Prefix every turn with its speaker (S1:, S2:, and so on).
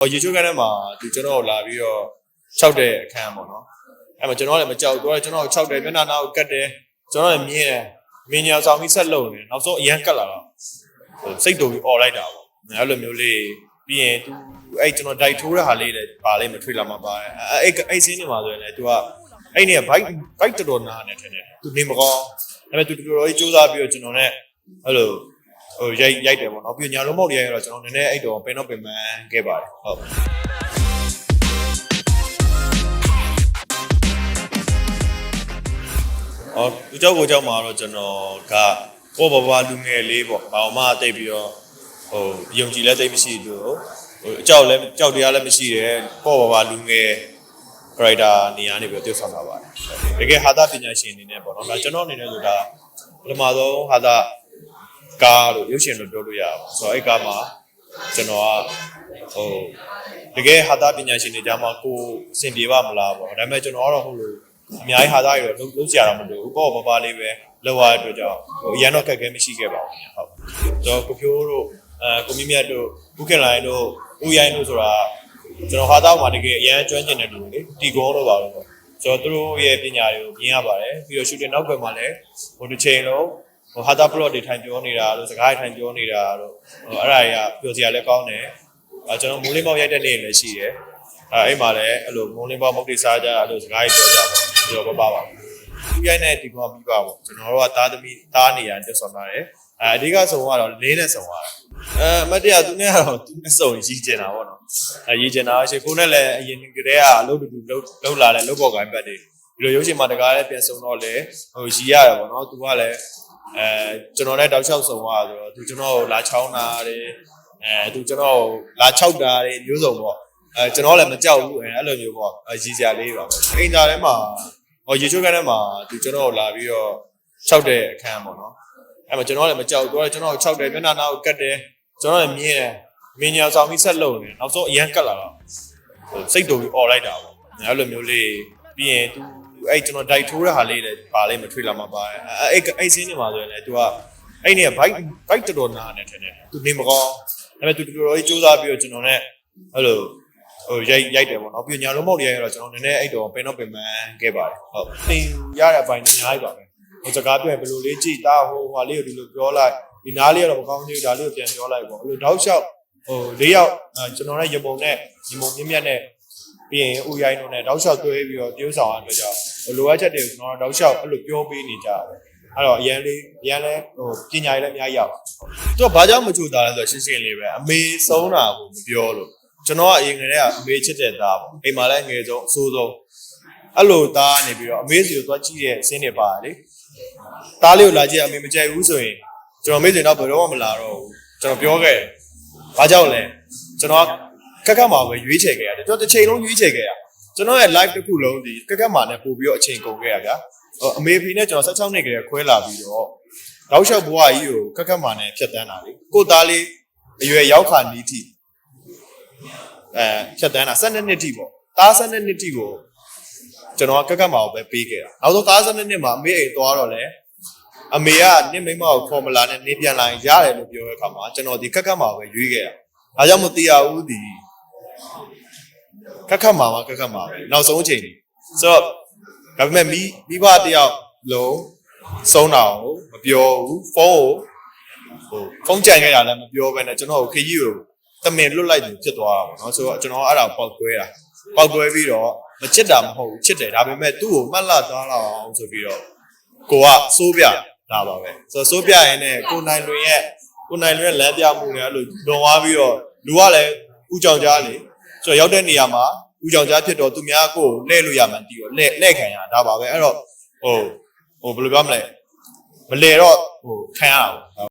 S1: ဟိုရေချိုးကန်းထဲမှာသူကျွန်တော်ကိုလာပြီးတော့၆တဲ့အခန်းပေါ့နော်အဲ့မှာကျွန်တော်လည်းမကြောက်ဘူးသူကကျွန်တော်ကို၆တယ်မျက်နှာနာကိုကတ်တယ်ကျွန်တော်လည်းမြင်တယ်မင်းညာဆောင်ပြီးဆက်လုံနေနောက်ဆုံးအရန်ကတ်လာတော့ဟိုစိတ်တူပြီးអော်လိုက်တာပေါ့အဲ့လိုမျိုးလေးပြီးရင်သူအဲ့ကျွန်တော်ဒိုက်ထိုးတဲ့ဟာလေးလည်းပါလိမ့်မထွေးလာမှာပါတယ်အဲ့အဲ့အဲ့စင်းနေမှာဆိုရင်လည်းသူကအဲ့နေကဘိုက်ဘိုက်တော်တော်နာနေတယ်သူနေမကောင်းဒါပေမဲ့သူတော်တော်ကြီးစူးစမ်းပြီးတော့ကျွန်တော်နဲ့အဲ့လို ဟိုရိုက်ရိုက်တယ်ပေါ့နော်ပြီးညာလုံးမောက်တွေရိုက်ရတော့ကျွန်တော်နည်းနည်းအဲ့တော့ပင်တော့ပင်ပန်းခဲ့ပါတယ်ဟုတ် အော်သူเจ้าကိုเจ้าမှာတော့ကျွန်တော်ကပေါ့ဘာဘာလူငယ်လေးပေါ့ဘာမှတိတ်ပြီးတော့ဟိုယုံကြည်လဲတိတ်မရှိဘူးဟိုအကြောက်လဲကြောက်တရားလည်းမရှိတယ်ပေါ့ဘာဘာလူငယ် character နေရာနေပြီးတော့tiêuဆောင်တာပါတယ်တကယ်ဟာတာပညာရှင်အနေနဲ့ပေါ့နော်ဒါကျွန်တော်အနေနဲ့ဆိုဒါပထမဆုံးဟာတာ ကားလို့ရုပ်ရှင်လို့ပြောလို့ရအောင်ဆိုတော့အဲ့ကားမှာကျွန်တော်ကဟိုတကယ်ဟာတာပညာရှင်တွေကြားမှာကိုအဆင်ပြေပါမလားပေါ့ဒါပေမဲ့ကျွန်တော်ကတော့ဟုတ်လို့အများကြီးဟာတာတွေတော့လုံးလုံးကြရတာမလို့ဘူးပေါ့ပါပါလေးပဲလောက်ရတဲ့အတွက်ကြောင့်ဟိုအရန်တော့ခက်ခဲမရှိခဲ့ပါဘူးဟုတ်ကျွန်တော်ကိုဖြိုးတို့အဲကိုမြင့်မြတ်တို့ဥက္ကလိုင်းတို့ဦးရိုင်းတို့ဆိုတာကျွန်တော်ဟာတာမှာတကယ်အရန်ကျွမ်းကျင်တဲ့လူတွေလေတီကောတော့ပါတော့ကျွန်တော်တို့ရဲ့ပညာတွေကိုမြင်ရပါတယ်ပြီးတော့ shooting နောက်ကွယ်မှာလည်းဟိုတစ်ချိန်လုံး ဟိုဟာတာ plot တွေထိုင်ပြောနေတာတို့စကားတွေထိုင်ပြောနေတာတို့ဟိုအဲ့ဒါတွေကပြောစရာလည်းကောင်းတယ်အဲကျွန်တော်မိုးလင်းပေါက်ရိုက်တဲ့နေ့လည်းရှိတယ်အဲအဲ့မှာလည်းအဲ့လိုမိုးလင်းပေါက်မုတ်တိစားကြအဲ့လိုစကားတွေပြောကြပါပြောပါပါပါဒီရိုက်နဲ့ဒီကောင်ပြီးပါပေါ့ကျွန်တော်တို့ကသားသမီးသားနေရတက်ဆောင်လာတယ်အဲအဓိကဆုံးကတော့လင်းနဲ့ဆောင်လာတယ်အဲမတ်တရားသူနဲ့ကတော့သူနဲ့ဆောင်ရည်ကျင်တာပေါ့နော်အဲရည်ကျင်တာရှိကိုနဲ့လည်းအရင်ကတည်းကအလုပ်တူတူလုပ်လုပ်လာတဲ့လုပ်ပေါ်ကိုင်းပတ်တွေဒီလိုရုပ်ရှင်မှာတကားလည်းပြန်ဆုံးတော့လေဟိုရည်ရတယ်ပေါ့နော်သူကလည်း အဲကျွန်တော်လည်းတောက်လျှောက်ဆုံးသွားဆိုတော့သူကျွန်တော်ကိုလာချောင်းတာတယ်အဲသူကျွန်တော်ကိုလာချောက်တာတယ်မျိုးစုံပေါ့အဲကျွန်တော်လည်းမကြောက်ဘူးအဲအဲ့လိုမျိုးပေါ့အဲရည်စရာလေးပါပဲအင်တာထဲမှာဟိုရေချိုးကန်းထဲမှာသူကျွန်တော်ကိုလာပြီးတော့ချောက်တဲ့အခန်းပေါ့နော်အဲ့မှာကျွန်တော်လည်းမကြောက်ဘူးသူကကျွန်တော်ကိုချောက်တယ်မျက်နှာနာကိုကတ်တယ်ကျွန်တော်လည်းမြင်တယ်မင်းညာဆောင်ပြီးဆက်လုံနေနောက်ဆုံးအရန်ကတ်လာတော့ဟိုစိတ်တူပြီးអော်လိုက်တာပေါ့အဲ့လိုမျိုးလေးပြီးရင်သူ အဲ့ကျွန်တော်ဒိုက်ထိုးတဲ့ဟာလေးလည်းပါလိမ့်မထွေးလာမှာပါတယ်အဲ့အဲ့အဲ့စင်းနေမှာဆိုရင်လည်းသူကအဲ့နေကဘိုက်ဘိုက်တော်တော်နာနေတယ်သူနေမကောင်းဒါပေမဲ့သူတော်တော်ကြီးစူးစမ်းပြီးတော့ကျွန်တော်နဲ့အဲ့လိုဟိုရိုက်ရိုက်တယ်ပေါ့နော်ပြီးညာလုံးမောက်တွေရိုက်ရတော့ကျွန်တော်နည်းနည်းအဲ့တော့ပင်တော့ပင်ပန်းခဲ့ပါတယ်ဟုတ်သင်ရတဲ့အပိုင်းတွေအများကြီးပါပဲဟိုစကားပြောရင်ဘယ်လိုလေးကြည်တာဟိုဟာလေးကိုဒီလိုပြောလိုက်ဒီနားလေးကတော့မကောင်းသေးဘူးဒါလေးကိုပြန်ပြောလိုက်ပေါ့အဲ့လိုတောက်လျှောက်ဟို၄ယောက်ကျွန်တော်နဲ့ရပုံနဲ့ဒီမုံမြင့်မြတ်နဲ့ပြီးရင်ဦးရိုင်းတို့နဲ့တောက်လျှောက်တွဲပြီးတော့ပြောဆောင်ရတဲ့ကြောင့်ဟို လိုအပ်ချက်တွေကိုကျွန်တော်တောက်လျှောက်အဲ့လိုပြောပေးနေကြတယ်အဲ့တော့အရန်လေးအရန်လဲဟိုပညာရေးလည်းအများကြီးရပါသူကဘာကြောင့်မချိုတာလဲဆိုတော့ရှင်းရှင်းလေးပဲအမေဆုံးတာကိုမပြောလို့ကျွန်တော်ကအရင်ကတည်းကအမေချစ်တဲ့သားပေါ့အိမ်မှာလည်းငယ်ဆုံးအဆိုးဆုံးအဲ့လိုသားနေပြီးတော့အမေစီကိုသွားကြည့်တဲ့အစင်းတွေပါလေသားလေးကိုလာကြည့်အမေမကြိုက်ဘူးဆိုရင်ကျွန်တော်မေ့စင်တော့ဘယ်တော့မှမလာတော့ဘူးကျွန်တော်ပြောခဲ့တယ်ဘာကြောင့်လဲကျွန်တော်ကကက်မှာပဲရွေးချယ်ခဲ့ရတယ်ကျွန်တော်တစ်ချိန်လုံးရွေးချယ်ခဲ့ရ ကျွန်တော်ရဲ့ live တစ်ခုလုံးဒီကကက်မှာနဲ့ပို့ပြီးတော့အချိန်ကုန်ခဲ့ရဗျာဟိုအမေဖီနဲ့ကျွန်တော်16နှစ်ကလေးခွဲလာပြီးတော့တောက်လျှောက်ဘဝကြီးကိုကကက်မှာနဲ့ဖြတ်တန်းတာလေကိုသားလေးအရွယ်ရောက်ခါနီးထိအဲဖြတ်တန်းတာ12နှစ်ထိပေါ့သား12နှစ်ထိကိုကျွန်တော်ကကက်မှာကိုပဲပေးခဲ့တာနောက်ဆုံးသား12နှစ်မှာအမေအိမ်သွားတော့လေအမေကနင့်မိမကိုဖော်မလာနဲ့နေပြန်လာရင်ရတယ်လို့ပြောတဲ့အခါမှာကျွန်တော်ဒီကက်ကက်မှာပဲရွေးခဲ့တာဒါကြောင့်မသိရဘူးဒီ ကက်ကက်မှာပါကက်ကက်မှာပဲနောက်ဆုံးအချိန်ကြီးဆိုတော့ဒါပေမဲ့မိမိဘတယောက်လုံးဆုံးတာကိုမပြောဘူးဖုန်းကိုဟိုဖုန်းကြိုင်ခဲ့တာလည်းမပြောဘဲနဲ့ကျွန်တော်ကိုခကြီးကိုတမင်လွတ်လိုက်တယ်ဖြစ်သွားတာပေါ့နော်ဆိုတော့ကျွန်တော်အဲ့ဒါကိုပောက်ကွဲတာပောက်ကွဲပြီးတော့မချစ်တာမဟုတ်ဘူးချစ်တယ်ဒါပေမဲ့သူ့ကိုမှတ်လာသွားတော့အောင်ဆိုပြီးတော့ကိုကစိုးပြတာပါပဲဆိုတော့စိုးပြရင်လည်းကိုနိုင်လွင်ရဲ့ကိုနိုင်လွင်ရဲ့လမ်းပြမှုတွေအဲ့လိုလွန်သွားပြီးတော့လူကလည်းဥကြောင်ကြားလေ ဆိုတော့ရောက်တဲ့နေရာမှာဥကြောင်ကြားဖြစ်တော့သူများကိုလှည့်လို့ရမှန်းတီးတော့လှည့်လှည့်ခံရတာဒါပါပဲအဲ့တော့ဟိုဟိုဘယ်လိုပြောမလဲမလဲတော့ဟိုခံရတာပေါ့